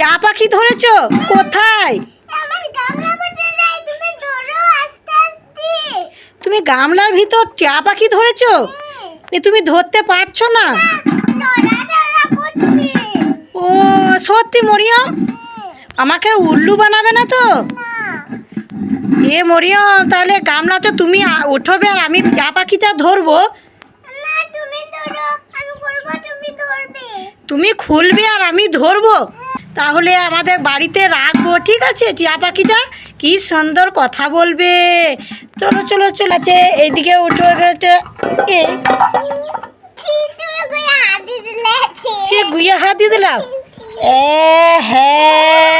টিয়া পাখি ধরেছো? কোথায়? গামলা তুমি তুমি গামলার ভিতর টিয়া পাখি ধরেছ? এ তুমি ধরতে পারছ না। ও সত্যি মরিয়ম? আমাকে উল্লু বানাবে না তো? এ মরিয়ম তাহলে গামলাটা তুমি আ- উঠবে আর আমি টিয়া পাখিটা তুমি তুমি ধরবে। তুমি খুলবে আর আমি ধরবো। তাহলে আমাদের বাড়িতে রাখব ঠিক আছে? টিয়া পাখিটা কি সুন্দর কথা বলবে। চলো চলো চলো আছে এইদিকে উঠে গেছে এ। ছি গুয়া হাত দিয়ে সে গুইয়া হাত দিয়ে দিলাম। এ হ্যাঁ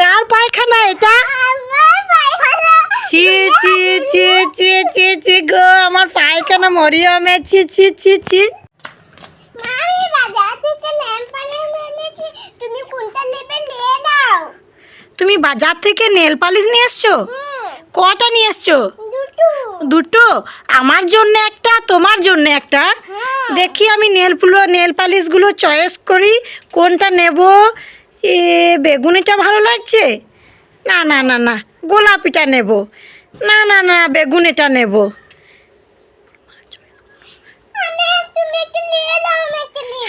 কার পায়খানা এটা? আমার পায়খানা। ছি ছি ছি ছি ছি ছি গো আমার পায়খানা মরিয়মে। ছি ছি ছি ছি আমি বাজার থেকে ল্যাম্প পালিশ এনেছি তুমি কোনটা নেবে নিয়ে নাও তুমি বাজার থেকে নেল পালিশ নিয়ে এসছো? কটা নিয়ে এসছো? দুটো। আমার জন্য একটা তোমার জন্য একটা? হ্যাঁ। দেখি আমি নেলগুলো নেল পালিশগুলো চয়েস করি কোনটা নেব? এ বেগুনিটা ভালো লাগছে? না না না না গোলাপিটা নেব। না না না বেগুনিটা নেব।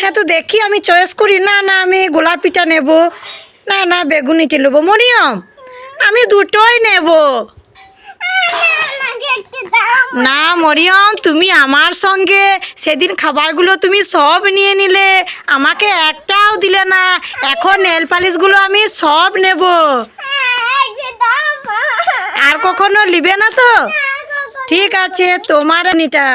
হ্যাঁ তো দেখি আমি চয়েস করি। না না আমি গোলাপিটা নেব। না না বেগুনিটা নেব? মরিয়ম, আমি দুটোই নেব। না, মরিয়ম, তুমি আমার সঙ্গে সেদিন খাবারগুলো তুমি সব নিয়ে নিলে। আমাকে একটাও দিলে না। এখন নেল পালিশগুলো আমি সব নেব। আর কখনো নিবে না তো? ঠিক আছে, তোমার নিটা।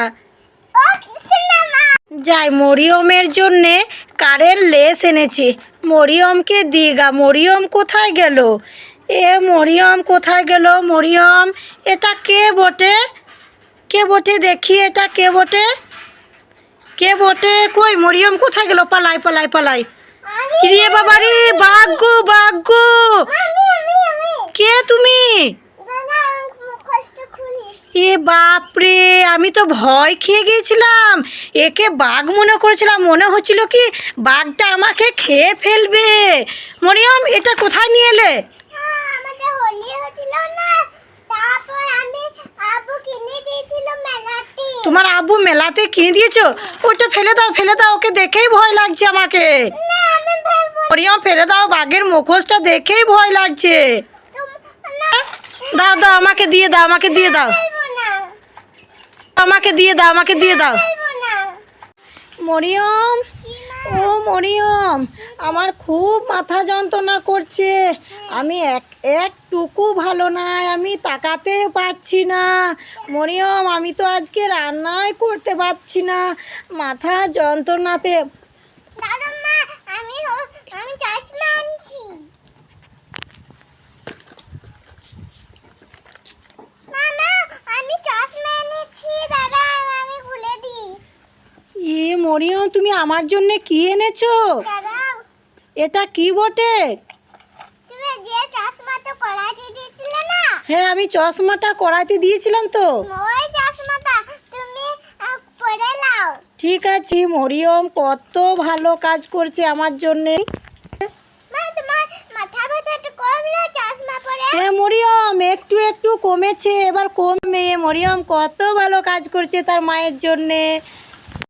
যাই, মরিয়মের জন্যে কারের লেস এনেছি। মরিয়মকে দিগা মরিয়ম কোথায় গেল? এ মরিয়ম কোথায় গেল? মরিয়ম এটা কে বটে? কে বটে? দেখি এটা কে বটে? কে বটে? কই মরিয়ম কোথায় গেল? পালাই পালাই পালাই। রে বাবারি রে বাঘ গো কে তুমি? এ বাপরে আমি তো ভয় খেয়ে গিয়েছিলাম। একে বাঘ মনে করেছিলাম মনে হচ্ছিল কি বাঘটা আমাকে খেয়ে ফেলবে। মরিয়ম এটা কোথায় নিয়ে এলে? আমি আবু মেলাতে। তোমার কিনে দিয়েছ? ওটা ফেলে দাও ফেলে দাও ওকে দেখেই ভয় লাগছে আমাকে। মরিয়ম ফেলে দাও বাঘের মুখোশটা দেখেই ভয় লাগছে। দাও দাও আমাকে দিয়ে দাও আমাকে দিয়ে দাও। আমাকে দিয়ে দাও, আমাকে দিয়ে দাও। মরিয়ম, ও মরিয়ম, আমার খুব মাথা যন্ত্রণা করছে। আমি এক, একটুকু ভালো নাই, আমি তাকাতে পারছি না। মরিয়ম, আমি তো আজকে রান্নাই করতে পারছি না। মাথা যন্ত্রণাতে মরিয়ম তুমি আমার জন্য কি এনেছো? এটা কি বটে? হ্যাঁ আমি চশমাটা করাতে দিয়েছিলাম তো। ঠিক আছে মরিয়ম কত ভালো কাজ করছে আমার জন্যে। হ্যাঁ মরিয়ম একটু একটু কমেছে এবার কমে। মরিয়ম কত ভালো কাজ করছে তার মায়ের জন্যে।